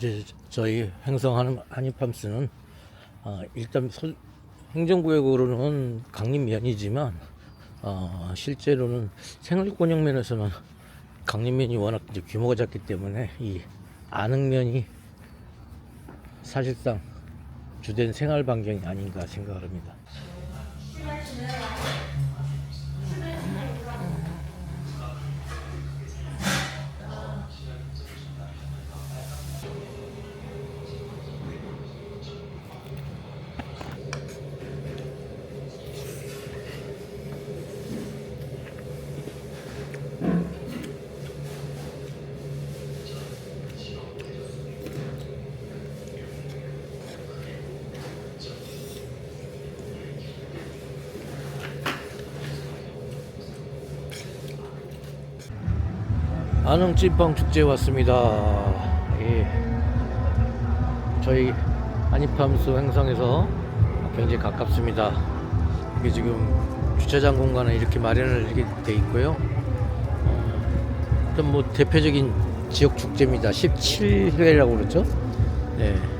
이제 저희 행성하는 한입함스는 어, 일단 소- 행정구역으로는 강림면이지만 어, 실제로는 생활권역 면에서는 강림면이 워낙 규모가 작기 때문에 이 안흥면이 사실상 주된 생활 반경이 아닌가 생각을 합니다. 안흥 찐빵 축제에 왔습니다. 예. 저희 한입함수 행성에서 굉장히 가깝습니다. 이게 지금 주차장 공간에 이렇게 마련을 이렇게 돼 있고요. 어, 일단 뭐 대표적인 지역 축제입니다. 17회라고 그러죠. 네. 어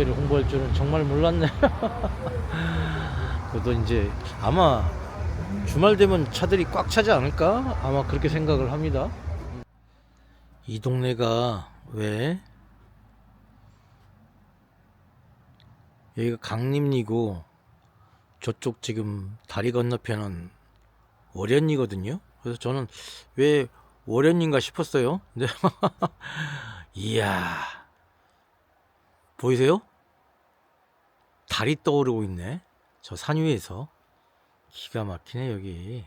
축제를 홍보할 줄은 정말 몰랐네. 그래도 이제 아마 주말 되면 차들이 꽉 차지 않을까? 아마 그렇게 생각을 합니다. 이 동네가 왜 여기가 강림리고 저쪽 지금 다리 건너편은 월연리거든요. 그래서 저는 왜 월연인가 싶었어요. 근데 이야 보이세요? 달이 떠오르고 있네. 저 산 위에서 기가 막히네 여기.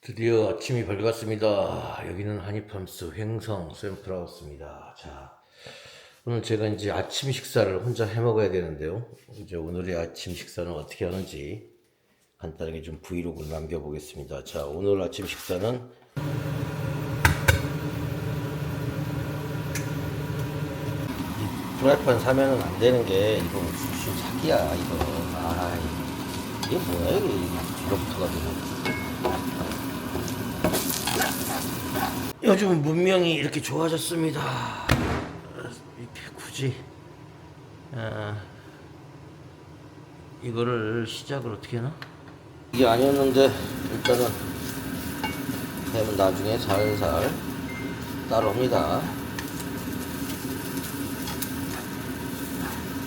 드디어 아침이 밝았습니다. 여기는 한입함스 횡성 샘플하우스입니다. 자, 오늘 제가 이제 아침 식사를 혼자 해 먹어야 되는데요. 이제 오늘의 아침 식사는 어떻게 하는지 간단하게 좀 브이로그를 남겨보겠습니다. 자, 오늘 아침 식사는 프라이팬 사면은 안 되는 게 이거 무슨 사기야 이거. 아 이게 뭐야 이게 뒤로부터 가지고. 요즘 문명이 이렇게 좋아졌습니다. 이렇게 굳이 아, 이거를 시작을 어떻게 하나? 이게 아니었는데 일단은 햄은 나중에 살살 따로 합니다.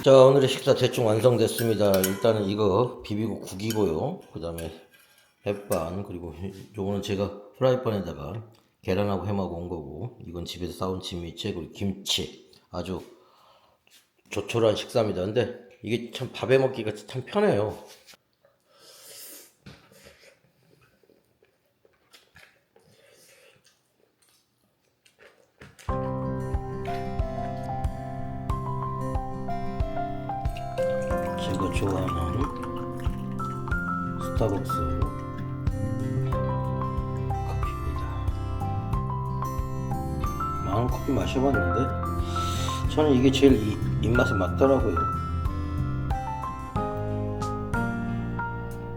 자 오늘의 식사 대충 완성됐습니다. 일단은 이거 비비고 국이고요. 그 다음에 햇반 그리고 요거는 제가 프라이팬에다가 계란하고 햄하고 온 거고 이건 집에서 싸온 진미채 그리고 김치 아주 조촐한 식사입니다. 근데 이게 참 밥에 먹기가 참 편해요. 햄버스가 좋아하는 스타벅스 커피입니다. 많은 커피 마셔봤는데 저는 이게 제일 이- 입맛에 맞더라고요.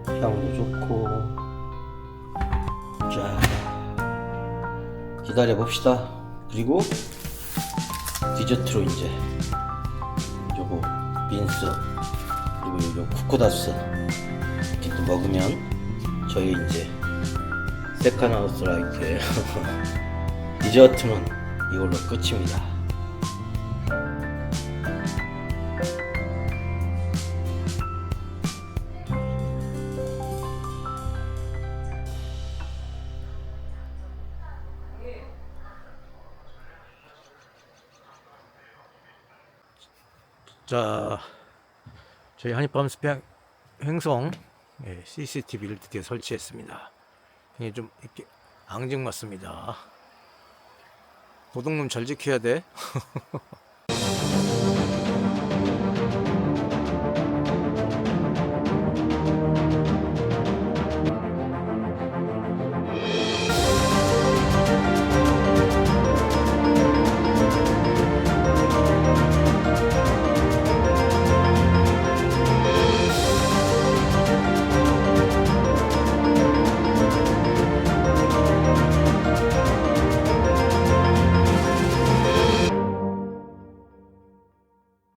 향도 좋고 자 기다려 봅시다. 그리고 디저트로 이제 요거 빈스 그리고 요거 쿠쿠다스 이렇게 또 먹으면 저희 이제 세컨하우스 라이트의 디저트는 이걸로 끝입니다. 자, 저희 한입밤스 행- 행성 예, CCTV를 드디어 설치했습니다. 이게 좀 이렇게 앙증맞습니다. 도둑놈 잘 지켜야 돼.